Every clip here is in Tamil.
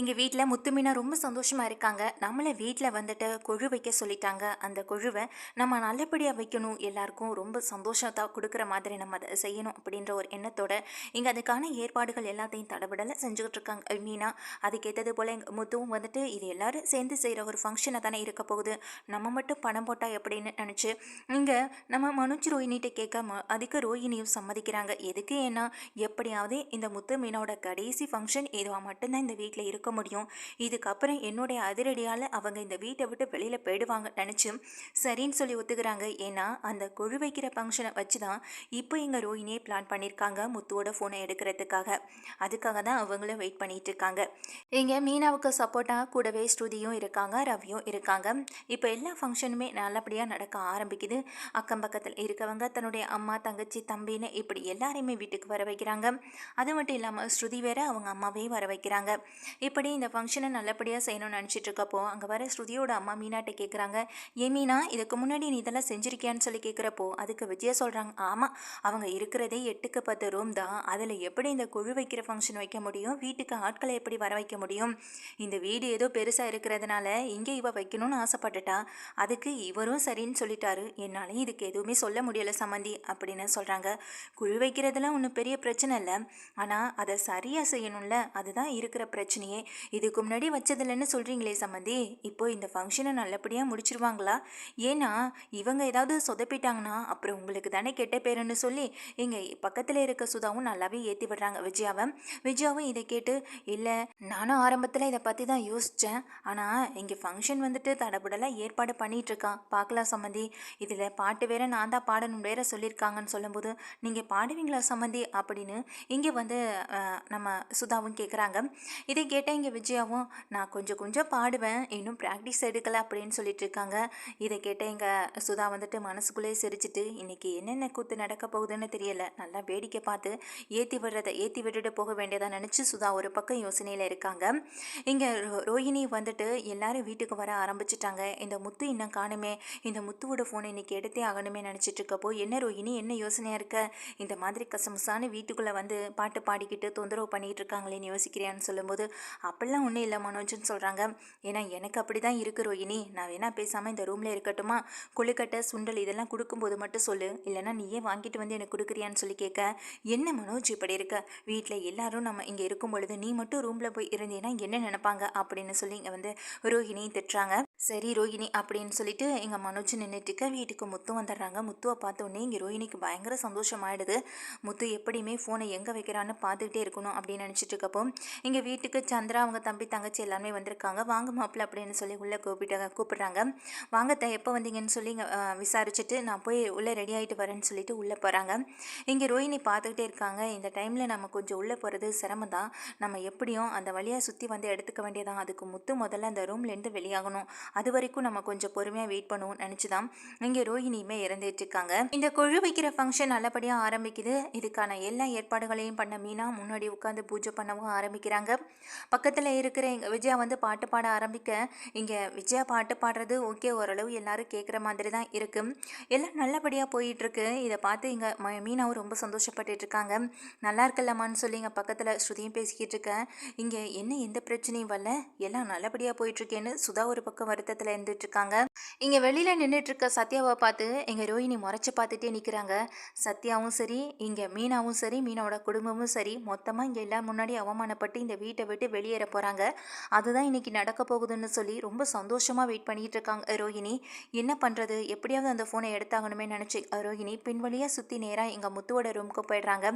எங்கள் வீட்டில் முத்துமீனா ரொம்ப சந்தோஷமாக இருக்காங்க. நம்மளை வீட்டில் வந்துட்டு கொழு வைக்க சொல்லிட்டாங்க. அந்த கொழுவை நம்ம நல்லபடியாக வைக்கணும். எல்லாருக்கும் ரொம்ப சந்தோஷத்தை கொடுக்குற மாதிரி நம்ம அதை செய்யணும் அப்படின்ற ஒரு எண்ணத்தோட இங்கே அதுக்கான ஏற்பாடுகள் எல்லாத்தையும் தடபடலை செஞ்சுக்கிட்டு இருக்காங்க. மீனா அதுக்கேற்றது போல் எங்கள் முத்துவும் வந்துட்டு இது எல்லோரும் சேர்ந்து செய்கிற ஒரு ஃபங்க்ஷனை தானே இருக்க போகுது. நம்ம மட்டும் பணம் போட்டால் எப்படின்னு நினச்சி இங்கே நம்ம மனுஜ் ரோஹினிகிட்ட கேட்க ம அதுக்கு ரோஹினியும் சம்மதிக்கிறாங்க. எதுக்கு ஏன்னா எப்படியாவது இந்த முத்து மீனோட கடைசி ஃபங்க்ஷன் இதுவாக மட்டும்தான் இந்த வீட்டில் இருக்கும். இருக்க முடியும். இதுக்கப்புறம் என்னுடைய அதிரடியால் அவங்க இந்த வீட்டை விட்டு வெளியில் போயிடுவாங்க நினச்சி சரின்னு சொல்லி ஒத்துக்கிறாங்க. ஏன்னா அந்த குழு வைக்கிற ஃபங்க்ஷனை வச்சு தான் இப்போ எங்கள் ரோஹினியே பிளான் பண்ணியிருக்காங்க முத்துவோட ஃபோனை எடுக்கிறதுக்காக. அதுக்காக தான் அவங்களும் வெயிட் பண்ணிட்டு இருக்காங்க. இங்கே மீனாவுக்கு சப்போர்ட்டாக கூடவே ஸ்ருதியும் இருக்காங்க ரவியும் இருக்காங்க. இப்போ எல்லா ஃபங்க்ஷனுமே நல்லபடியாக நடக்க ஆரம்பிக்குது. அக்கம் பக்கத்தில் இருக்கவங்க தன்னுடைய அம்மா தங்கச்சி தம்பின்னு இப்படி எல்லாரையுமே வீட்டுக்கு வர வைக்கிறாங்க. அது மட்டும் இல்லாமல் ஸ்ருதி வேற அவங்க அம்மாவே வர வைக்கிறாங்க. இப்படி இந்த ஃபங்க்ஷனை நல்லபடியாக செய்யணும்னு நினச்சிட்டு இருக்கப்போ அங்கே வர ஸ்ருதியோட அம்மா மீனாட்ட கேட்குறாங்க ஏ மீனா இதுக்கு முன்னாடி நீ இதெல்லாம் செஞ்சிருக்கியான்னு சொல்லி கேட்குறப்போ அதுக்கு விஜயா சொல்கிறாங்க ஆமாம் அவங்க இருக்கிறதே எட்டுக்கு பத்து ரூம் தான். அதில் எப்படி இந்த குழு வைக்கிற ஃபங்க்ஷன் வைக்க முடியும்? வீட்டுக்கு ஆட்களை எப்படி வர வைக்க முடியும்? இந்த வீடு ஏதோ பெருசாக இருக்கிறதுனால இங்கே இவ வைக்கணும்னு ஆசைப்பட்டுட்டா. அதுக்கு இவரும் சரின்னு சொல்லிட்டாரு. என்னாலையும் இதுக்கு எதுவுமே சொல்ல முடியலை சம்மந்தி அப்படின்னு சொல்கிறாங்க குழு வைக்கிறதுலாம் ஒன்றும் பெரிய பிரச்சனை இல்லை. ஆனால் அதை சரியாக செய்யணும்ல. அதுதான் இருக்கிற பிரச்சனையே. இதுக்கு முன்னாடி வச்சதில்லைன்னு சொல்கிறீங்களே சம்மந்தி. இப்போ இந்த ஃபங்க்ஷனை நல்லபடியாக முடிச்சிருவாங்களா? ஏன்னா இவங்க ஏதாவது சொதப்பிட்டாங்கன்னா அப்புறம் உங்களுக்கு தானே கெட்ட பேருன்னு சொல்லி இங்கே பக்கத்தில் இருக்க சுதாவும் நல்லாவே ஏற்றி விடுறாங்க விஜயாவை. விஜயாவும் இதை கேட்டு இல்லை நானும் ஆரம்பத்தில் இதை பற்றி தான் யோசித்தேன் ஆனால் இங்கே ஃபங்க்ஷன் வந்துட்டு தடபுடலாக ஏற்பாடு பண்ணிகிட்ருக்கான் பார்க்கலாம் சம்மந்தி. இதில் பாட்டு வேற நான் தான் பாடணும் வேற சொல்லியிருக்காங்கன்னு சொல்லும்போது நீங்கள் பாடுவீங்களா சம்மந்தி? அப்படின்னு இங்கே வந்து நம்ம சுதாவும் கேட்குறாங்க இதை கேட்டால் இங்கே விஜயாவும் நான் கொஞ்சம் கொஞ்சம் பாடுவேன். இன்னும் ப்ராக்டிஸ் எடுக்கலை அப்படின்னு சொல்லிட்டு இருக்காங்க. இதை கேட்ட எங்கள் சுதா வந்துட்டு மனசுக்குள்ளே சிரிச்சிட்டு இன்னைக்கு என்னென்ன கூத்து நடக்க போகுதுன்னு தெரியல. நல்லா வேடிக்கை பார்த்து ஏற்றி விடுறதை ஏற்றி விட்டுட்டு போக வேண்டியதாக நினச்சி சுதா ஒரு பக்கம் யோசனையில் இருக்காங்க. இங்கே ரோஹிணி வந்துட்டு எல்லாரும் வீட்டுக்கு வர ஆரம்பிச்சிட்டாங்க. இந்த முத்து இன்னும் காணுமே. இந்த முத்துவோட ஃபோனை இன்னைக்கு எடுத்தே ஆகணுமே நினச்சிட்டு இருக்கப்போ என்ன ரோஹிணி என்ன யோசனையாக இருக்க? இந்த மாதிரி கசமுசான வீட்டுக்குள்ளே வந்து பாட்டு பாடிக்கிட்டு தொந்தரவு பண்ணிகிட்டு இருக்காங்களேன்னு யோசிக்கிறியான்னு சொல்லும்போது அப்படிலாம் ஒன்றும் இல்லை மனோஜ்னு சொல்கிறாங்க ஏன்னா எனக்கு அப்படி தான் இருக்கு ரோஹினி நான் வேணா பேசாமல் இந்த ரூமில் இருக்கட்டுமா? கொழுக்கட்டை சுண்டல் இதெல்லாம் கொடுக்கும்போது மட்டும் சொல்லு. இல்லைன்னா நீயே வாங்கிட்டு வந்து எனக்கு கொடுக்குறியான்னு சொல்லி கேட்க என்ன மனோஜ் இப்படி இருக்க? வீட்டில் எல்லாரும் நம்ம இங்கே இருக்கும் பொழுது நீ மட்டும் ரூமில் போய் இருந்தீன்னா என்ன நினைப்பாங்க? அப்படின்னு சொல்லி இங்கே வந்து ரோஹிணி திட்டுறாங்க. சரி ரோஹிணி அப்படின்னு சொல்லிட்டு எங்கள் மனோஜ் நின்றுட்டுக்க வீட்டுக்கு முத்து வந்துடுறாங்க. முத்துவை பார்த்தோன்னே இங்கே ரோஹிணிக்கு பயங்கர சந்தோஷமாயிடுது. முத்து எப்படியுமே ஃபோனை எங்கே வைக்கிறான்னு பார்த்துக்கிட்டே இருக்கணும் அப்படின்னு நினச்சிட்டு இருக்கப்போ இங்கே வீட்டுக்கு சந்திரா அவங்க தம்பி தங்கச்சி எல்லாருமே வந்திருக்காங்க. வாங்க மாப்பிள்ள அப்படின்னு சொல்லி உள்ளே கூப்பிட்டாங்க கூப்பிட்றாங்க. வாங்க த எப்போ வந்தீங்கன்னு சொல்லி இங்கே விசாரிச்சுட்டு நான் போய் உள்ளே ரெடி ஆகிட்டு வரேன்னு சொல்லிட்டு உள்ளே போகிறாங்க இங்கே ரோஹிணி பார்த்துக்கிட்டே இருக்காங்க. இந்த டைமில் நம்ம கொஞ்சம் உள்ளே போகிறது சிரமம் தான். நம்ம எப்படியும் அந்த வழியாக சுற்றி வந்து எடுத்துக்க வேண்டியதான் அதுக்கு முத்து முதல்ல அந்த ரூம்லேருந்து வெளியாகணும். அது வரைக்கும் நம்ம கொஞ்சம் பொறுமையாக வெயிட் பண்ணுவோம் நினச்சி தான் இங்கே ரோஹிணியுமே இறந்துட்டு இருக்காங்க. இந்த கொழு வைக்கிற ஃபங்க்ஷன் நல்லபடியாக ஆரம்பிக்குது. இதுக்கான எல்லா ஏற்பாடுகளையும் பண்ண மீனா முன்னாடி உட்காந்து பூஜை பண்ணவும் ஆரம்பிக்கிறாங்க. பக்கத்தில் இருக்கிற எங்கள் விஜயா வந்து பாட்டு பாட ஆரம்பிக்க இங்கே விஜயா பாட்டு பாடுறது ஓகே ஓரளவு எல்லாரும் கேட்குற மாதிரி தான் இருக்குது எல்லாம் நல்லபடியாக போயிட்டுருக்கு இதை பார்த்து இங்கே ம- மீனாவும் ரொம்ப சந்தோஷப்பட்டுட்டு இருக்காங்க. நல்லா இருக்கல்லம்மான்னு சொல்லி இங்கே பக்கத்தில் ஸ்ருதியும் பேசிக்கிட்டு இருக்கேன் இங்கே என்ன எந்த பிரச்சனையும் வரல. எல்லாம் நல்லபடியாக போயிட்டுருக்கேன்னு சுதா ஒரு பக்கம் வருத்தத்தில் இருந்துட்டு இருக்காங்க. இங்கே வெளியில் நின்றுட்டு இருக்க சத்யாவை பார்த்து எங்கள் ரோஹினி முறைச்சி பார்த்துட்டே நிற்கிறாங்க சத்யாவும் சரி இங்கே மீனாவும் சரி மீனாவோட குடும்பமும் சரி. மொத்தமாக இங்கே எல்லாம் முன்னாடி அவமானப்பட்டு இந்த வீட்டை விட்டு வெளியேற போகிறாங்க அதுதான் இன்னைக்கு நடக்க போகுதுன்னு சொல்லி ரொம்ப சந்தோஷமாக வெயிட் பண்ணிட்டு இருக்காங்க ரோஹிணி. என்ன பண்ணுறது எப்படியாவது அந்த ஃபோனை எடுத்தாகணுமே நினச்சி ரோஹிணி பின்வழியாக சுற்றி நேராக எங்கள் முத்துவோட ரூமுக்கு போயிடுறாங்க.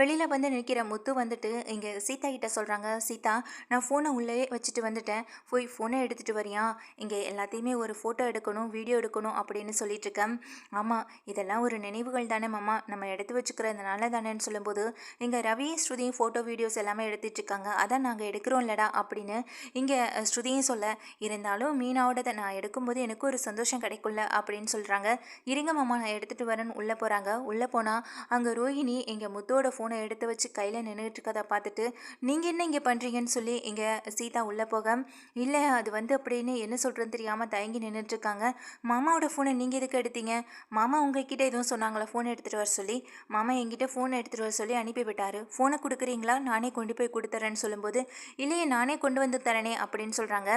வெளியில் வந்து நிற்கிற முத்து வந்துட்டு இங்கே சீதா கிட்ட சொல்கிறாங்க சீதா நான் ஃபோனை உள்ளே வச்சுட்டு வந்துட்டேன். போய் ஃபோனை எடுத்துகிட்டு வரியா? இங்கே எல்லாத்தையுமே ஒரு ஃபோட்டோ எடுக்கணும் வீடியோ எடுக்கணும் அப்படின்னு சொல்லிட்டு இருக்கேன் ஆமாம் இதெல்லாம் ஒரு நினைவுகள் தானே மாமா. நம்ம எடுத்து வச்சுக்கிறதுனால தானேன்னு சொல்லும்போது இங்கே ரவி ஸ்ருதியும் ஃபோட்டோ வீடியோஸ் எல்லாமே எடுத்துட்டு இருக்காங்க. அதான் நாங்கள் எடுக்கிறோம் இல்லடா அப்படின்னு இங்கே ஸ்ருதியும் சொல்ல இருந்தாலும் மீனாவோடதை நான் எடுக்கும்போது எனக்கு ஒரு சந்தோஷம் கிடைக்கும்ல அப்படின்னு சொல்கிறாங்க இருங்க மாமா நான் எடுத்துகிட்டு வரேன்னு உள்ளே போகிறாங்க உள்ளே போனால் அங்கே ரோஹிணி எங்கள் முத்தோட ஃபோனை எடுத்து வச்சு கையில் நின்றுட்டு இருக்கதை பார்த்துட்டு நீங்கள் என்ன இங்கே பண்ணுறீங்கன்னு சொல்லி இங்கே சீதா உள்ளே போக இல்லை அது வந்து அப்படின்னு என்ன சொல்கிறதுன்னு தெரியாமல் தயங்கி நின்றுட்டுருக்காங்க மாமாவோட ஃபோனை நீங்கள் எதுக்கு எடுத்தீங்க? மாமா உங்ககிட்ட எதுவும் சொன்னாங்களா? ஃபோன் எடுத்துகிட்டு வர சொல்லி? மாமா என்கிட்ட ஃபோன் எடுத்துகிட்டு வர சொல்லி அனுப்பி விட்டார். ஃபோனை கொடுக்குறீங்களா? நானே கொண்டு போய் கொடுத்துறேன்னு சொல்லும்போது இல்லையே நானே கொண்டு வந்து தரேனே அப்படின்னு சொல்கிறாங்க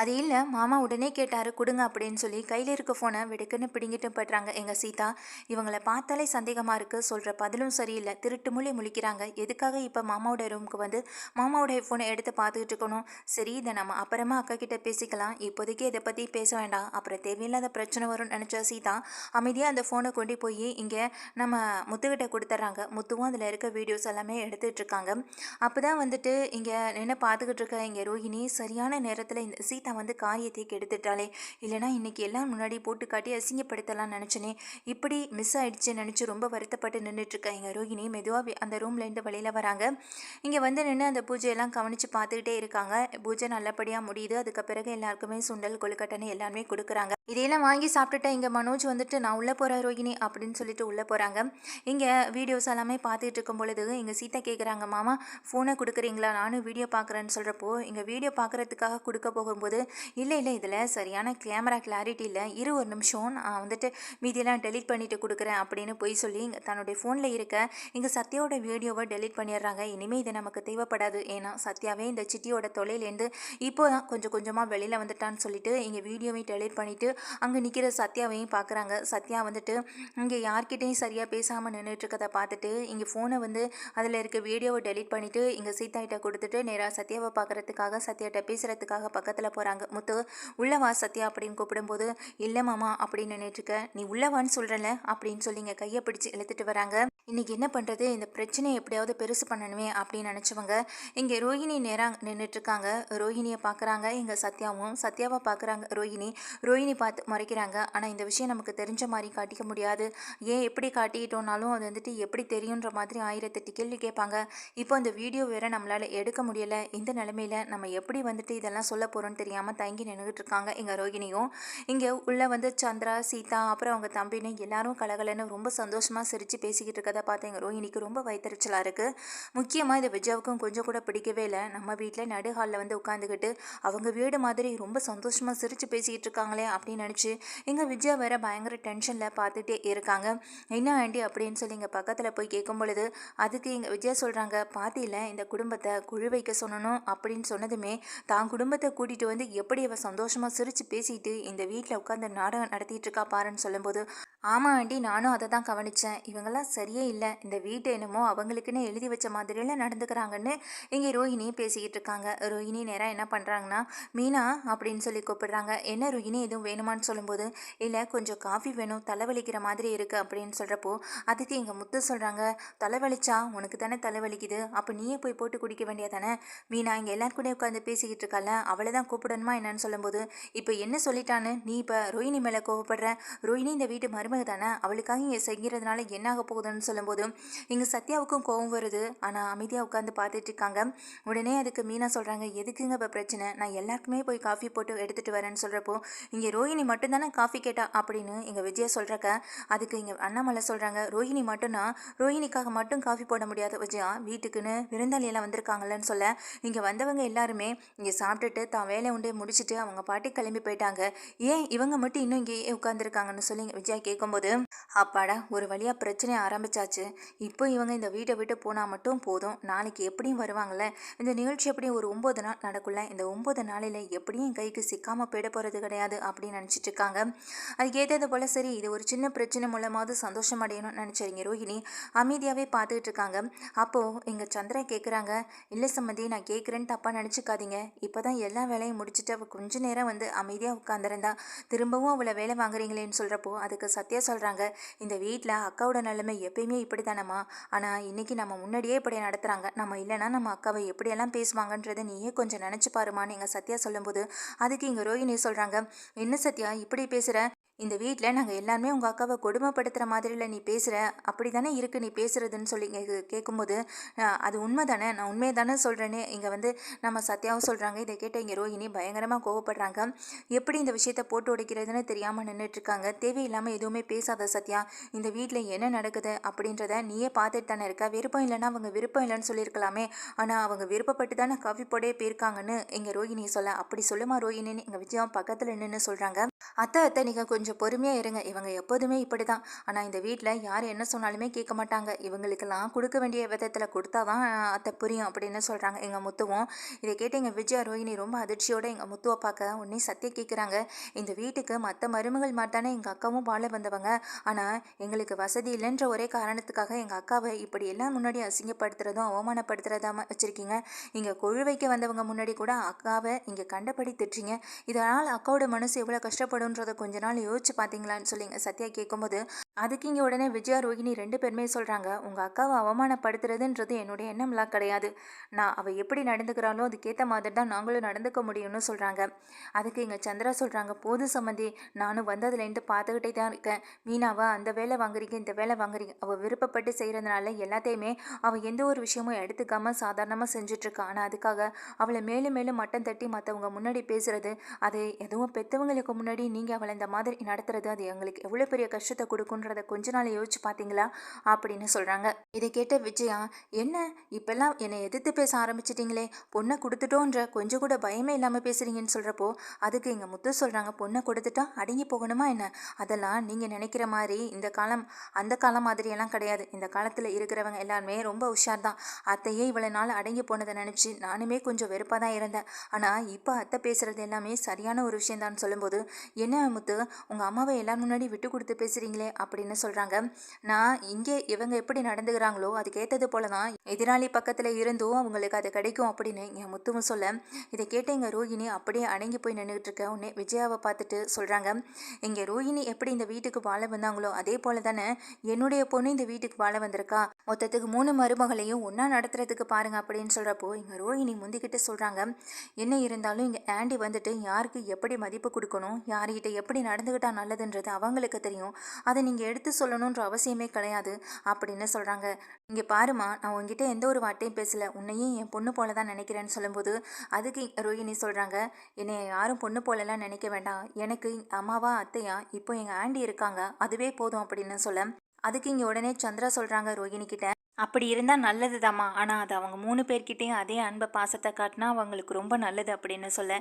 அது இல்லை மாமா உடனே கேட்டார் கொடுங்க அப்படின்னு சொல்லி கையில் இருக்க ஃபோனை வெடுக்குன்னு பிடிங்கிட்டு போய்ட்றாங்க. எங்கள் சீதா இவங்களை பார்த்தாலே சந்தேகமாக இருக்குது சொல்கிற பதிலும் சரியில்லை. திருட்டு மொழி முழிக்கிறாங்க. எதுக்காக இப்போ மாமாவோட ரூமுக்கு வந்து மாமாவோட ஃபோனை எடுத்து பார்த்துக்கிட்டு இருக்கணும்? சரி இதை நம்ம அப்புறமா அக்கா கிட்ட பேசிக்கலாம். இப்போதைக்கு இதை பற்றி பேச வேண்டாம். அப்புறம் தேவையில்லாத பிரச்சனை வரும்னு நினச்ச சீதா அமைதியாக அந்த ஃபோனை கொண்டு போய் இங்கே நம்ம முத்துக்கிட்ட கொடுத்துட்றாங்க. முத்துவும் அதில் இருக்க வீடியோஸ் எல்லாமே எடுத்துகிட்டு இருக்காங்க. அப்போ தான் வந்துட்டு இங்கே நின்று பார்த்துக்கிட்டு இருக்க இங்கே ரோஹிணி சரியான நேரத்தில் இந்த சீதா வந்து காரியத்தை கெடுத்துட்டாளே. இல்லைனா இன்றைக்கி எல்லாம் முன்னாடி போட்டு காட்டி அசிங்கப்படுத்தலாம் நினச்சனே. இப்படி மிஸ் ஆகிடுச்சு நினச்சி ரொம்ப வருத்தப்பட்டு நின்றுட்டுருக்க இங்கே ரோஹிணி. மெதுவாக அந்த ரூம்லேருந்து வெளியில் வராங்க. இங்கே வந்து நின்று அந்த பூஜையெல்லாம் கவனித்து பார்த்துக்கிட்டே இருக்காங்க. பூஜை நல்லபடியாக முடியுது. அதுக்கு பிறகு எல்லாருக்குமே சுண்டல் கொழுக்கட்டைன்னு எல்லாமே கொடுக்குறாங்க. இதையெல்லாம் வாங்கி சாப்பிட்டுட்டு இங்கே மனோஜ் வந்துட்டு நான் உள்ளே போகிறேன் ரோகிணி அப்படின்னு சொல்லிட்டு உள்ளே போகிறாங்க இங்கே வீடியோஸ் எல்லாமே பார்த்துட்டு இருக்கும் பொழுது இங்கே சீதா கேட்குறாங்க மாமா ஃபோனை கொடுக்குறீங்களா? நானும் வீடியோ பார்க்குறேன்னு சொல்கிறப்போ இங்கே வீடியோ பார்க்குறதுக்காக கொடுக்க போகும்போது இல்லை இல்லை இதில் சரியான கேமரா கிளாரிட்டி இல்லை. இரு ஒரு நிமிஷம் நான் வந்துட்டு மீதியெல்லாம் டெலிட் பண்ணிட்டு கொடுக்குறேன் அப்படின்னு போய் சொல்லி இங்கே தன்னுடைய ஃபோனில் இருக்க இங்கே சத்யாவோட வீடியோவை டெலிட் பண்ணிடுறாங்க. இனிமேல் இது நமக்கு தேவைப்படாது. ஏன்னா சத்யாவே இந்த சிட்டியோட தொலைலேருந்து இப்போ தான் கொஞ்சம் கொஞ்சமாக வெளியில் வந்துட்டான்னு சொல்லிட்டு இங்கே வீடியோவையும் டெலிட் பண்ணிவிட்டு அங்கே நிற்கிற சத்யாவையும் பார்க்குறாங்க. சத்யா வந்துட்டு இங்கே யார்கிட்டையும் சரியாக பேசாமல் நின்றுட்டுருக்கதை பார்த்துட்டு இங்கே ஃபோனை வந்து அதில் இருக்க வீடியோவை டெலிட் பண்ணிவிட்டு இங்கே சீதாகிட்ட கொடுத்துட்டு நேராக சத்யாவை பார்க்குறதுக்காக சத்யாட்ட பேசுகிறதுக்காக பக்கத்தில் போகிறாங்க முத்து உள்ளவா சத்யா அப்படின்னு கூப்பிடும்போது இல்லை மாமா அப்படின்னு நின்றுட்டுருக்க நீ உள்ளவான்னு சொல்கிறல அப்படின்னு சொல்லி இங்கே கையை பிடிச்சி இழுத்துட்டு வராங்க. இன்றைக்கி என்ன பண்ணுறது இந்த பிரச்சனையை எப்படியாவது பெருசு பண்ணணுமே அப்படின்னு நினச்சவங்க இங்கே ரோஹிணி நேராக நின்றுட்டுருக்காங்க ரோஹிணியை பார்க்குறாங்க இங்கே சத்யாவும் சத்யாவை பார்க்குறாங்க ரோஹிணி. ரோஹிணி பார்த்து முறைக்கிறாங்க. ஆனால் இந்த விஷயம் நமக்கு தெரிஞ்ச மாதிரி காட்டிக்க முடியாது. ஏன் எப்படி காட்டிக்கிட்டோம்னாலும் அது வந்துட்டு எப்படி தெரியுன்ற மாதிரி ஆயிரத்தெட்டு கேள்வி கேட்பாங்க. இப்போ இந்த வீடியோ வேறு நம்மளால் எடுக்க முடியலை. இந்த நிலமையில நம்ம எப்படி வந்துட்டு இதெல்லாம் சொல்ல போகிறோம்னு தெரியாமல் தங்கி நின்றுட்டு இருக்காங்க எங்கள் ரோகிணியும். இங்கே உள்ளே வந்து சந்திரா சீதா அப்புறம் அவங்க தம்பின்னு எல்லாரும் கலகலன்னு ரொம்ப சந்தோஷமாக சிரித்து பேசிக்கிட்டு இருக்கதை பார்த்து எங்கள் ரோஹிணிக்கு ரொம்ப வயிற்றுச்சலாக இருக்குது முக்கியமாக இது விஜயாவுக்கும் கொஞ்சம் கூட பிடிக்கவே இல்லை. நம்ம வீட்டில் நடுஹாலில் வந்து உட்காந்துக்கிட்டு அவங்க வீடு மாதிரி ரொம்ப சந்தோஷமாக சிரித்து பேசிக்கிட்டு இருக்காங்களே அப்படின்னு நினச்சி எங்கள் விஜயா வேற பயங்கர டென்ஷனில் பார்த்துட்டே இருக்காங்க. என்ன ஆண்டி அப்படின்னு சொல்லி இங்கே பக்கத்தில் போய் கேட்கும் பொழுது அதுக்கு எங்கள் விஜயா சொல்கிறாங்க பாத்தியில் இந்த குடும்பத்தை குழு வைக்க சொல்லணும் அப்படின்னு சொன்னதுமே தான் குடும்பத்தை கூட்டிகிட்டு வந்து எப்படி அவள் சந்தோஷமாக சிரித்து பேசிட்டு இந்த வீட்டில் உட்காந்து நாடகம் நடத்திட்டு இருக்கா பாருன்னு சொல்லும்போது ஆமாம் ஆண்டி நானும் அதை தான் கவனித்தேன் இவங்கெல்லாம் சரியே இல்லை. இந்த வீட்டை என்னமோ அவங்களுக்குன்னு எழுதி வச்ச மாதிரியெல்லாம் நடந்துக்கிறாங்கன்னு இங்கே ரோஹிணி பேசிக்கிட்டு இருக்காங்க. ரோஹிணி நேராக என்ன பண்ணுறாங்கன்னா மீனா அப்படின்னு சொல்லி கூப்பிடுறாங்க. என்ன ரோஹிணி எதுவும் வேணுமான்னு சொல்லும்போது இல்லை கொஞ்சம் காஃபி வேணும் தலைவலிக்கிற மாதிரி இருக்குது அப்படின்னு சொல்கிறப்போ அதுக்கு எங்கள் முத்து சொல்கிறாங்க தலைவலிச்சா? உனக்கு தானே தலைவலிக்குது. அப்போ நீயே போய் போட்டு குடிக்க வேண்டியதானே? மீனா இங்கே எல்லாரும் கூட உட்காந்து பேசிக்கிட்டு இருக்கல அவளை தான் கூப்பிடணுமா என்னன்னு சொல்லும்போது இப்போ என்ன சொல்லிட்டான்னு? நீ இப்போ ரோஹிணி மேலே கோவப்படுற? ரோஹிணி இந்த வீட்டு மருமக தானே? அவளுக்காக இங்கே செய்கிறதுனால என்ன ஆக போகுதுன்னு சொல்லும்போது இங்கே சத்யாவுக்கும் கோவம் வருது. ஆனால் அமைதியாக உட்காந்து பார்த்துட்டு இருக்காங்க. உடனே அதுக்கு மீனா சொல்கிறாங்க எதுக்குங்க இப்போ பிரச்சனை? நான் எல்லாருக்குமே போய் காஃபி போட்டு எடுத்துகிட்டு வரேன்னு சொல்கிறப்போ இங்கே ரோஹிணி மட்டும்தானே காஃபி கேட்டா அப்படின்னு எங்கள் விஜயா சொல்கிறக்க அதுக்கு இங்கே அண்ணாமலை சொல்கிறாங்க ரோஹிணி மட்டும்னா ரோஹிணிக்காக மட்டும் காஃபி போட முடியாத விஜயா வீட்டுக்குன்னு விருந்தாளியெல்லாம் வந்திருக்காங்கல்லன்னு சொல்ல இங்கே வந்தவங்க எல்லாருமே இங்கே சாப்பிட்டுட்டு தான் வேலை உண்டே முடிச்சுட்டு அவங்க பாட்டி கிளம்பி போயிட்டாங்க. ஏன் இவங்க மட்டும் இன்னும் இங்கேயே உட்காந்துருக்காங்கன்னு சொல்லி விஜயா கேட்கும்போது அப்பாடா ஒரு வழியாக பிரச்சனை ஆரம்பிச்சாச்சு. இப்போ இவங்க இந்த வீட்டை விட்டு போனால் மட்டும் போதும். நாளைக்கு எப்படியும் வருவாங்கல்ல? இந்த நிகழ்ச்சி எப்படியும் ஒரு ஒம்பது நாள் நடக்குள்ள இந்த ஒம்பது நாளில் எப்படியும் என் கைக்கு சிக்காமல் போயிட போகிறது கிடையாது அப்படின்னு நினச்சிட்டு இருக்காங்க அதுக்கு ஏற்றது போல் சரி இது ஒரு சின்ன பிரச்சனை மூலமாவது சந்தோஷம் அடையணும்னு நினச்சிருங்க ரோஹிணி. அமைதியாகவே பார்த்துக்கிட்டு இருக்காங்க அப்போது எங்கள் சந்திரா கேட்குறாங்க இல்லை சம்மந்தி நான் கேட்குறேன்னு தப்பாக நினச்சிக்காதீங்க. இப்போ தான் எல்லா வேலையும் முடிச்சுட்டு அவள் கொஞ்ச நேரம் வந்து அமைதியாக உட்காந்துருந்தா திரும்பவும் அவளை வேலை வாங்குறீங்களேன்னு சொல்கிறப்போ அதுக்கு சத்யா சொல்கிறாங்க இந்த வீட்டில் அக்காவோட நிலைமை எப்பயுமே இப்படி தானம்மா ஆனால் இன்றைக்கி நம்ம முன்னாடியே இப்படி நடத்துகிறாங்க நம்ம இல்லைன்னா நம்ம அக்காவை எப்படியெல்லாம் பேசுவாங்கன்றதை நீயே கொஞ்சம் நினச்சி பாருமான்னு எங்கள் சத்யா சொல்லும்போது அதுக்கு இங்கே ரோஹிணி சொல்கிறாங்க என்ன சத்யா இப்படி பேசுகிற இந்த வீட்டில் நாங்கள் எல்லாருமே உங்கள் அக்காவை கொடுமைப்படுத்துகிற மாதிரியில் நீ பேசுகிற அப்படி தானே இருக்குது நீ பேசுகிறதுன்னு சொல்லி கே கேட்கும்போது அது உண்மை தானே நான் உண்மையை தானே சொல்கிறேன்னு இங்கே வந்து நம்ம சத்யாவும் சொல்கிறாங்க இதை கேட்ட இங்கே ரோஹிணி பயங்கரமாக கோவப்படுறாங்க. எப்படி இந்த விஷயத்த போட்டு உடைக்கிறதுன்னு தெரியாமல் நின்றுட்டுருக்காங்க தேவையில்லாமல் எதுவுமே பேசாத சத்யா இந்த வீட்டில் என்ன நடக்குது அப்படின்றத நீயே பார்த்துட்டு தானே இருக்க? விருப்பம் இல்லைன்னா அவங்க விருப்பம் இல்லைன்னு சொல்லியிருக்கலாமே. ஆனால் அவங்க விருப்பப்பட்டு தானே காஃபி போடே போயிருக்காங்கன்னு இங்கே ரோஹிணி சொல்ல அப்படி சொல்லுமா ரோஹிணின்னு எங்கள் விஜயம் பக்கத்தில் நின்று சொல்கிறாங்க அத்தை அத்தை நீங்கள் கொஞ்சம் பொறுமையாக இருங்க. இவங்க எப்போதுமே இப்படி தான் ஆனால் இந்த வீட்டில் யார் என்ன சொன்னாலுமே கேட்க மாட்டாங்க. இவங்களுக்கெல்லாம் கொடுக்க வேண்டிய விதத்தில் கொடுத்தா தான் அத்தை புரியும் அப்படின்னு சொல்கிறாங்க எங்கள் முத்துவும். இதை கேட்டு எங்கள் விஜயா ரோஹிணி ரொம்ப அதிர்ச்சியோடு எங்கள் முத்துவை பார்க்க உடனே சத்திய கேட்குறாங்க இந்த வீட்டுக்கு மற்ற மருமகள் மாட்டானே எங்கள் அக்காவும் வாழ வந்தவங்க. ஆனால் எங்களுக்கு வசதி இல்லைன்ற ஒரே காரணத்துக்காக எங்கள் அக்காவை இப்படி எல்லாம் முன்னாடி அசிங்கப்படுத்துறதும் அவமானப்படுத்துகிறதாம வச்சுருக்கீங்க. இங்கே குழுவைக்கு வந்தவங்க முன்னாடி கூட அக்காவை இங்கே கண்டபடி திட்டுறீங்க. இதனால் அக்காவோட மனசு எவ்வளோ தேவைப்படும்ன்றதை கொஞ்ச நாள் யோசிச்சு பார்த்தீங்களான்னு சொல்லிங்க. சத்யா கேட்கும்போது அதுக்கு இங்கே உடனே விஜயா ரோஹிணி ரெண்டு பேருமே சொல்கிறாங்க உங்கள் அக்காவை அவமானப்படுத்துறதுன்றது என்னுடைய எண்ணம்லாம் கிடையாது. நான் அவள் எப்படி நடந்துக்கிறாளோ அதுக்கேற்ற மாதிரி தான் நாங்களும் நடந்துக்க முடியும்னு சொல்கிறாங்க அதுக்கு இங்கே சந்திரா சொல்கிறாங்க போது சம்மந்தி நானும் வந்ததுலேருந்து பார்த்துக்கிட்டே தான் இருக்கேன். மீனாவா அந்த வேலை வாங்குறீங்க இந்த வேலை வாங்குறீங்க. அவள் விருப்பப்பட்டு செய்கிறதுனால எல்லாத்தையுமே அவள் எந்த ஒரு விஷயமும் எடுத்துக்காமல் சாதாரணமாக செஞ்சிட்ருக்கா. ஆனால் அதுக்காக அவளை மேலும் மேலும் மட்டம் தட்டி மற்றவங்க முன்னாடி பேசுகிறது அது எதுவும் பெற்றவங்களுக்கு முன்னாடி நீங்கள் அவளை இந்த மாதிரி நடத்துறது அது எங்களுக்கு எவ்வளோ பெரிய கஷ்டத்தை கொடுக்குன்றத கொஞ்ச நாள் யோசிச்சு பார்த்தீங்களா? அப்படின்னு சொல்கிறாங்க இதை கேட்ட விஜயா என்ன? இப்பெல்லாம் என்னை எதிர்த்து பேச ஆரம்பிச்சிட்டிங்களே? பொண்ணை கொடுத்துட்டோன்ற கொஞ்சம் கூட பயமே இல்லாமல் பேசுகிறீங்கன்னு சொல்கிறப்போ அதுக்கு இங்கே முத்து சொல்கிறாங்க பொண்ணை கொடுத்துட்டா அடங்கி போகணுமா என்ன? அதெல்லாம் நீங்கள் நினைக்கிற மாதிரி இந்த காலம் அந்த காலம் மாதிரியெல்லாம் கிடையாது. இந்த காலத்தில் இருக்கிறவங்க எல்லாருமே ரொம்ப உஷார் தான் அத்தையே இவ்வளோ நாள் அடங்கி போனதை நினச்சி நானுமே கொஞ்சம் வெறுப்பாக தான் இருந்தேன். ஆனால் இப்போ அத்தை பேசுகிறது எல்லாமே சரியான ஒரு விஷயம்தான். சொல்லும்போது என்ன முத்து உங்கள் அம்மாவை எல்லாரும் முன்னாடி விட்டு கொடுத்து பேசுகிறீங்களே அப்படின்னு சொல்கிறாங்க நான் இங்கே இவங்க எப்படி நடந்துக்கிறாங்களோ அதுக்கேற்றது போல தான் எதிராளி பக்கத்தில் இருந்தும் அவங்களுக்கு அது கிடைக்கும் அப்படின்னு என் முத்துவும் சொல்ல. இதை கேட்ட எங்கள் ரோஹிணி அப்படியே அடங்கி போய் நின்றுட்டு இருக்க. உடனே விஜயாவை பார்த்துட்டு சொல்கிறாங்க இங்கே ரோஹிணி எப்படி இந்த வீட்டுக்கு வாழ வந்தாங்களோ அதே போல தானே என்னுடைய பொண்ணு இந்த வீட்டுக்கு வாழ வந்திருக்கா? மொத்தத்துக்கு மூணு மருமகளையும் ஒன்றா நடத்துறதுக்கு பாருங்கள் அப்படின்னு சொல்கிறப்போ இங்கே ரோஹிணி முந்திக்கிட்டு சொல்கிறாங்க என்ன இருந்தாலும் இங்கே ஆண்டி வந்துட்டு யாருக்கு எப்படி மதிப்பு கொடுக்கணும் யார்கிட்ட எப்படி நடந்துக்கிட்டால் நல்லதுன்றது அவங்களுக்கு தெரியும். அதை நீங்கள் எடுத்து சொல்லணுன்ற அவசியமே கிடையாது அப்படின்னு சொல்கிறாங்க இங்கே பாருமா நான் உங்ககிட்ட எந்த ஒரு வார்த்தையும் பேசல. உன்னையும் என் பொண்ணு போல தான் நினைக்கிறேன்னு சொல்லும்போது அதுக்கு ரோஹிணி சொல்கிறாங்க என்னை யாரும் பொண்ணு போலலாம் நினைக்க வேண்டாம். எனக்கு அம்மாவா அத்தையா இப்போ எங்கள் ஆண்டி இருக்காங்க அதுவே போதும் அப்படின்னு சொல்ல அதுக்கு இங்கே உடனே சந்திரா சொல்கிறாங்க ரோஹிணி கிட்ட அப்படி இருந்தால் நல்லது தாம்மா ஆனால் அது அவங்க மூணு பேர்கிட்டையும் அதே அன்பை பாசத்தை காட்டினா அவங்களுக்கு ரொம்ப நல்லது அப்படின்னு சொல்ல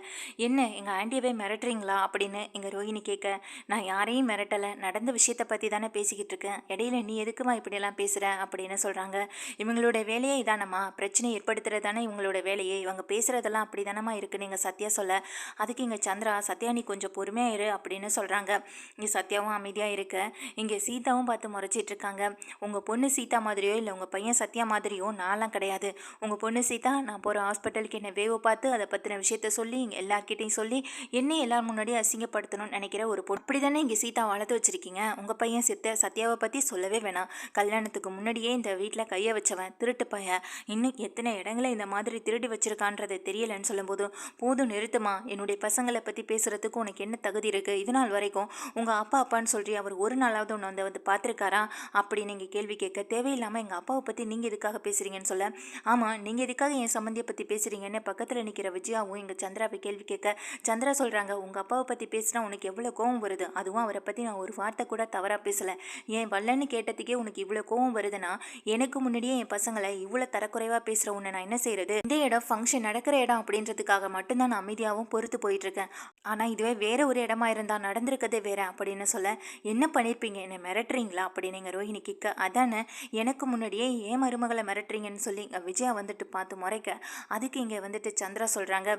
என்ன எங்கள் ஆண்டியவே மிரட்டுறீங்களா? அப்படின்னு எங்கள் ரோஹிணி கேட்க நான் யாரையும் மிரட்டலை. நடந்த விஷயத்தை பற்றி தானே பேசிக்கிட்டு இருக்கேன். இடையில நீ எதுக்குமா இப்படியெல்லாம் பேசுகிற அப்படின்னு சொல்கிறாங்க இவங்களோட வேலையே இதானம்மா. பிரச்சனை ஏற்படுத்துறது தானே இவங்களோட வேலையே. இவங்க பேசுகிறதெல்லாம் அப்படி தானம்மா இருக்குன்னு எங்கள் சத்யா சொல்ல. அதுக்கு இங்கே சந்திரா சத்யா நீ கொஞ்சம் பொறுமையாக இரு அப்படின்னு சொல்கிறாங்க இங்கே சத்யாவும் அமைதியாக இருக்க. இங்கே சீதாவும் பார்த்து முறைச்சிட்டு இருக்காங்க. உங்கள் பொண்ணு சீதா மாதிரியோ இல்லை உங்கள் பையன் சத்யா மாதிரியும் நான்லாம் கிடையாது. உங்கள் பொண்ணு சீதா நான் போகிற ஹாஸ்பிட்டலுக்கு என்னை வேவு பார்த்து அதை பற்றின விஷயத்த சொல்லி இங்கே எல்லார்கிட்டையும் சொல்லி என்னை எல்லாரும் முன்னாடி அசிங்கப்படுத்தணும்னு நினைக்கிற ஒரு பொண்ணு. இப்படி தானே இங்கே சீதா வளர்த்து வச்சிருக்கீங்க? உங்கள் பையன் சித்த சத்யாவை பற்றி சொல்லவே வேணாம். கல்யாணத்துக்கு முன்னாடியே இந்த வீட்டில் கையை வச்சவன் திருட்டு பையன். இன்னும் எத்தனை இடங்களை இந்த மாதிரி திருடி வச்சிருக்கான்றது தெரியலன்னு சொல்லும்போது போதும் நிறுத்துமா என்னுடைய பசங்களை பற்றி பேசுகிறதுக்கு உனக்கு என்ன தகுதி இருக்குது இது நாள் வரைக்கும் உங்கள் அப்பா அப்பான்னு சொல்லி அவர் ஒரு நாளாவது ஒன்று வந்து வந்து பார்த்துருக்காரா? அப்படி நீங்கள் கேள்வி கேட்க தேவையில்லாமல் எங்கள் அப்பா அப்பாவை பற்றி நீங்கள் எதுக்காக பேசுகிறீங்கன்னு சொல்ல? ஆமாம் நீங்கள் எதுக்காக என் சம்மந்தியை பற்றி பேசுகிறீங்கன்னு பக்கத்தில் நிற்கிற விஜயாவும் எங்கள் சந்திராவை கேள்வி கேட்க சந்திரா சொல்கிறாங்க உங்கள் அப்பாவை பற்றி பேசினா உனக்கு எவ்வளோ கோவம் வருது? அதுவும் அவரை பற்றி நான் ஒரு வார்த்தை கூட தவறாக பேசலை. என் வல்லன்னு கேட்டதுக்கே உனக்கு இவ்வளோ கோவம் வருதுன்னா எனக்கு முன்னாடியே என் பசங்களை இவ்வளோ தரக்குறைவாக பேசுகிற உன்னை நான் என்ன செய்கிறது இந்த இடம் ஃபங்க்ஷன் நடக்கிற இடம் அப்படின்றதுக்காக மட்டும்தான் நான் அமைதியாகவும் பொறுத்து போயிட்டுருக்கேன் ஆனால் இதுவே வேற ஒரு இடமா இருந்தால் நடந்திருக்கதே வேற அப்படின்னு சொல்ல என்ன பண்ணியிருப்பீங்க என்னை மிரட்டுறீங்களா? அப்படின்னு எங்கள் ரோஹிணி கிக்க அதானே எனக்கு முன்னாடியே ஏன் மருமகளை மிரட்டுறீங்கன்னு சொல்லி இங்கே விஜயா வந்துட்டு பார்த்து முறைக்க அதுக்கு இங்கே வந்துட்டு சந்திரா சொல்கிறாங்க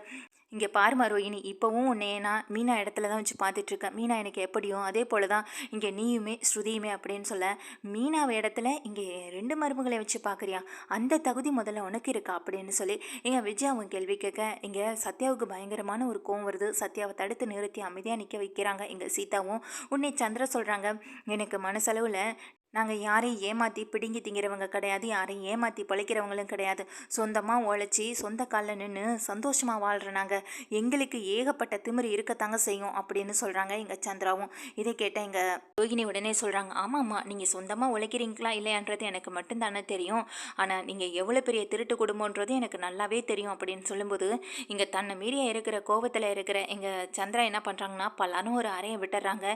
இங்கே பாருமா ரோஹிணி இப்போவும் உன்னை நான் மீனா இடத்துல தான் வச்சு பார்த்துட்ருக்கேன் மீனா எனக்கு எப்படியும் அதே போல் தான் இங்கே நீயுமே ஸ்ருதியுமே அப்படின்னு சொல்ல மீனாவை இடத்துல இங்கே ரெண்டு மருமகளை வச்சு பார்க்குறியா? அந்த தகுதி முதல்ல உனக்கு இருக்கா அப்படின்னு சொல்லி இங்கே விஜயாவும் கேள்வி கேட்க இங்கே சத்யாவுக்கு பயங்கரமான ஒரு கோவம் வருது. சத்யாவை தடுத்து நிறுத்தி அமைதியாக நிற்க வைக்கிறாங்க. இங்கே சீதாவும் உன்னை சந்திர சொல்கிறாங்க எனக்கு மனசளவில் நாங்கள் யாரையும் ஏமாற்றி பிடுங்கி திங்கிறவங்க கிடையாது யாரையும் ஏமாற்றி பழைக்கிறவங்களும் கிடையாது. சொந்தமாக உழைச்சி சொந்த காலில் நின்று சந்தோஷமாக வாழ்கிற நாங்கள் எங்களுக்கு ஏகப்பட்ட திமிரு இருக்கத்தாங்க செய்யும் அப்படின்னு சொல்கிறாங்க எங்கள் சந்திராவும். இதை கேட்ட எங்கள் ரோகிணி உடனே சொல்கிறாங்க ஆமாம்மா நீங்கள் சொந்தமாக உழைக்கிறீங்களா இல்லையான்றது எனக்கு மட்டும்தானே தெரியும். ஆனால் நீங்கள் எவ்வளோ பெரிய திருட்டு குடும்பன்றது எனக்கு நல்லாவே தெரியும். அப்படின்னு சொல்லும்போது இங்கே தன்னை மீறிய இருக்கிற கோவத்தில் இருக்கிற எங்கள் சந்திரா என்ன பண்ணுறாங்கன்னா பலரும் ஒரு அறையை விட்டுறாங்க.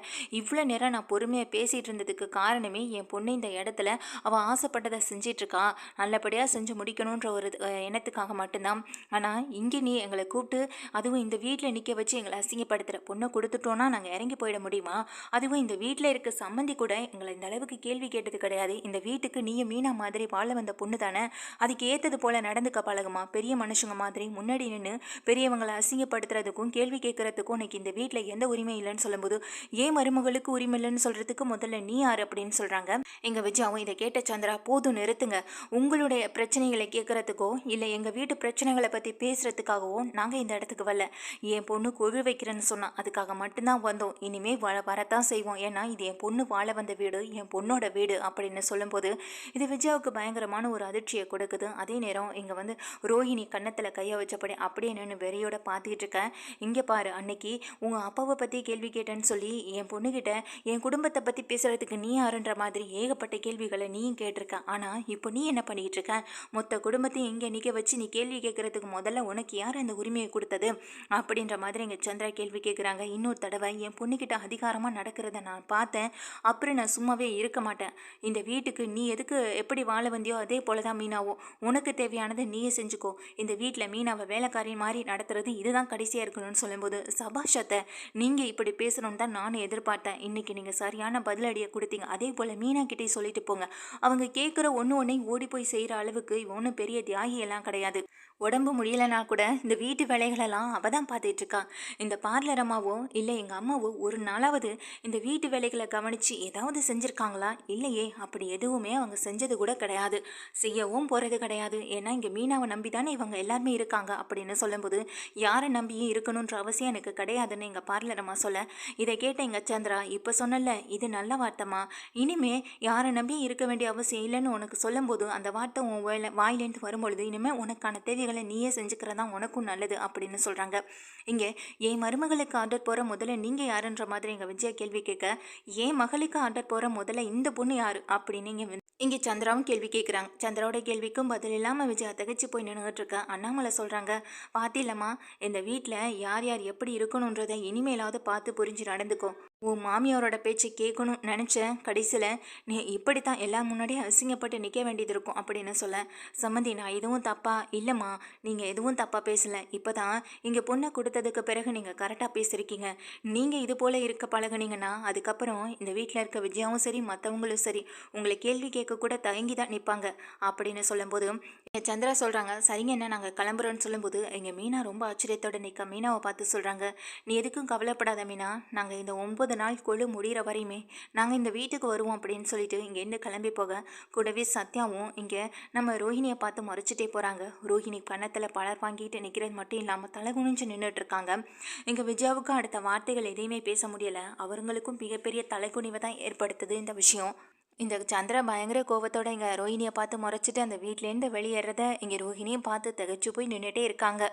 இவ்வளோ நேரம் நான் பொறுமையாக பேசிகிட்டு இருந்ததுக்கு காரணமே என் பொண்ணு இந்த இடத்துல அவள் ஆசைப்பட்டதை செஞ்சிட்ருக்கா. நல்லபடியாக செஞ்சு முடிக்கணுன்ற ஒரு எண்ணத்துக்காக மட்டும்தான். ஆனால் இங்கே நீ எங்களை கூப்பிட்டு அதுவும் இந்த வீட்டில் நிற்க வச்சு எங்களை அசிங்கப்படுத்துகிற பொண்ணை கொடுத்துட்டோன்னா நாங்கள் இறங்கி போயிட முடியுமா? அதுவும் இந்த வீட்டில் இருக்க சம்மந்தி கூட எங்களை இந்த அளவுக்கு கேள்வி கேட்டது கிடையாது. இந்த வீட்டுக்கு நீயும் மீனா மாதிரி வாழ வந்த பொண்ணு தானே? அதுக்கு ஏற்றது போல் நடந்துக்க பழகுமா? பெரிய மனுஷங்க மாதிரி முன்னாடி நின்று பெரியவங்களை அசிங்கப்படுத்துறதுக்கும் கேள்வி கேட்கறதுக்கும் உனக்கு இந்த வீட்டில் எந்த உரிமை இல்லைன்னு சொல்லும்போது ஏன் மருமகளுக்கு உரிமை இல்லைன்னு சொல்கிறதுக்கு முதல்ல நீ யார்? அப்படின்னு சொல்கிறாங்க எங்கள் விஜயாவும் இதை கேட்ட சந்திரா போதும் நிறுத்துங்க. உங்களுடைய பிரச்சனைகளை கேட்குறதுக்கோ இல்லை எங்கள் வீட்டு பிரச்சனைகளை பற்றி பேசுகிறதுக்காகவோ நாங்கள் இந்த இடத்துக்கு வரல. என் பொண்ணு கொழு வைக்கிறேன்னு சொன்னால் அதுக்காக மட்டும்தான் வந்தோம். இனிமேல் வர வரத்தான் செய்வோம். ஏன்னா இது என் பொண்ணு வாழ வந்த வீடு என் பொண்ணோட வீடு அப்படின்னு சொல்லும்போது இது விஜயாவுக்கு பயங்கரமான ஒரு அதிர்ச்சியை கொடுக்குது. அதே நேரம் இங்கே வந்து ரோஹிணி கன்னத்தில் கையை வச்சபடி அப்படியே நின்று வெறியோட பார்த்துக்கிட்டு இருக்கேன் இங்கே பாரு அன்னைக்கு உங்கள் அப்பாவை பற்றி கேள்வி கேட்டேன்னு சொல்லி என் பொண்ணுக்கிட்ட என் குடும்பத்தை பற்றி பேசுகிறதுக்கு நீ யாருன்ற மாதிரி ஏகப்பட்ட கேள்விகளை நீயும் கேட்டிருக்க. ஆனால் இப்போ நீ என்ன பண்ணிக்கிட்டு இருக்க? மொத்த குடும்பத்தையும் இங்கே நிற்க வச்சு நீ கேள்வி கேட்குறதுக்கு முதல்ல உனக்கு யார் அந்த உரிமையை கொடுத்தது? அப்படின்ற மாதிரி எங்கள் சந்திரா கேள்வி கேட்குறாங்க. இன்னொரு தடவை என் பொண்ணுக்கிட்ட அதிகாரமாக நடக்கிறத நான் பார்த்தேன். அப்புறம் நான் சும்மாவே இருக்க மாட்டேன். இந்த வீட்டுக்கு நீ எதுக்கு எப்படி வாழ வந்தியோ அதே போல தான் மீனாவோ உனக்கு தேவையானதை நீயே செஞ்சுக்கோ. இந்த வீட்டில் மீனாவை வேலைக்காரி மாதிரி நடத்துறது இதுதான் கடைசியாக இருக்கணும்னு சொல்லும்போது சபாஷத்தை நீங்கள் இப்படி பேசணும்னு தான் நானும் எதிர்பார்த்தேன். இன்றைக்கி நீங்கள் சரியான பதிலடியை கொடுத்தீங்க. அதே போல் மீ கிட்டே சொல்லிட்டு போங்க. அவங்க கேட்குற ஒன்று ஒன்றையும் ஓடி போய் செய்கிற அளவுக்கு ஒன்றும் பெரிய தியாகி எல்லாம் கிடையாது. உடம்பு முடியலனா கூட இந்த வீட்டு வேலைகளெல்லாம் அவள் தான் பார்த்துட்டு இருக்கா இந்த பார்லர் அம்மாவோ இல்லை எங்கள் அம்மாவோ ஒரு நாளாவது இந்த வீட்டு வேலைகளை கவனித்து ஏதாவது செஞ்சுருக்காங்களா? இல்லையே அப்படி எதுவுமே அவங்க செஞ்சது கூட கிடையாது. செய்யவும் போகிறது கிடையாது. ஏன்னா இங்கே மீனாவை நம்பி தானே இவங்க எல்லாருமே இருக்காங்க அப்படின்னு சொல்லும்போது யாரை நம்பியும் இருக்கணுன்ற அவசியம் எனக்கு கிடையாதுன்னு எங்கள் பார்லர் அம்மா சொல்ல இதை கேட்ட எங்கள் சந்திரா இப்போ சொன்னல இது நல்ல வார்த்தைமா இனிமே யாரை நம்பியும் இருக்க வேண்டிய அவசியம் இல்லைன்னு உனக்கு சொல்லும்போது அந்த வார்த்தை உன் வாயில வாயிலேருந்து வரும்பொழுது இனிமேல் உனக்கான தேவைகள் நீயே செஞ்சுக்கிறதா உனக்கும் நல்லது அப்படின்னு சொல்கிறாங்க இங்கே என் மருமகளுக்கு ஆர்டர் போகிற முதல்ல நீங்கள் யாருன்ற மாதிரி எங்கள் விஜயா கேள்வி கேட்க என் மகளுக்கு ஆர்டர் போகிற முதல்ல இந்த பொண்ணு யார்? அப்படின்னு இங்கே இங்கே சந்திராவும் கேள்வி கேட்குறாங்க. சந்திராவோட கேள்விக்கும் பதில் இல்லாமல் விஜயா தகச்சு போய் நின்றுட்டு இருக்க. அண்ணாமலை சொல்கிறாங்க பார்த்தில்லம்மா இந்த வீட்டில் யார் யார் எப்படி இருக்கணுன்றதை இனிமேலாவது பார்த்து புரிஞ்சு நடந்துக்கோ. உன் மாமியாரோட பேச்சை கேட்கணும் நினச்சேன். கடைசியில் நீ இப்படி தான் எல்லாம் முன்னாடியே அசிங்கப்பட்டு நிற்க வேண்டியது இருக்கும் அப்படின்னு சொல்ல சம்மந்தி நான் எதுவும் தப்பா இல்லைம்மா. நீங்கள் எதுவும் தப்பாக பேசலை. இப்போ தான் இங்கே பொண்ணை கொடுத்ததுக்கு பிறகு நீங்கள் கரெக்டாக பேசியிருக்கீங்க. நீங்கள் இது போல் இருக்க பழகுனீங்கன்னா அதுக்கப்புறம் இந்த வீட்டில் இருக்க விஜயாவும் சரி மற்றவங்களும் சரி உங்களை கேள்வி கேட்க கூட தயங்கி தான் நிற்பாங்க அப்படின்னு சொல்லும்போது இங்க சந்திரா சொல்கிறாங்க சரிங்க என்ன நாங்கள் கிளம்புறோன்னு சொல்லும்போது எங்கள் மீனா ரொம்ப ஆச்சரியத்தோட நிற்க மீனாவை பார்த்து சொல்கிறாங்க நீ எதுக்கும் கவலைப்படாத மீனா. நாங்கள் இந்த முப்பது நாள் கொழு முடிகிற வரையுமே நாங்கள் இந்த வீட்டுக்கு வருவோம் அப்படின்னு சொல்லிட்டு இங்கேருந்து கிளம்பி போக கூடவே சத்யாவும் இங்கே நம்ம ரோஹிணியை பார்த்து மறைச்சிட்டே போகிறாங்க ரோஹிணி பணத்தில் பலர் வாங்கிட்டு நிற்கிறது மட்டும் இல்லாமல் தலை குனிஞ்சு நின்றுட்டு இருக்காங்க. இங்கே விஜயாவுக்கும் அடுத்த வார்த்தைகள் எதையுமே பேச முடியலை. அவங்களுக்கும் மிகப்பெரிய தலைக்குனிவை தான் ஏற்படுத்துது இந்த விஷயம். இந்த சந்திர பயங்கர கோவத்தோட இங்கே ரோஹிணியை பார்த்து முறைச்சிட்டு அந்த வீட்டிலேருந்து வெளியேறத இங்கே ரோஹிணியும் பார்த்து திகைச்சு போய் நின்றுட்டே இருக்காங்க.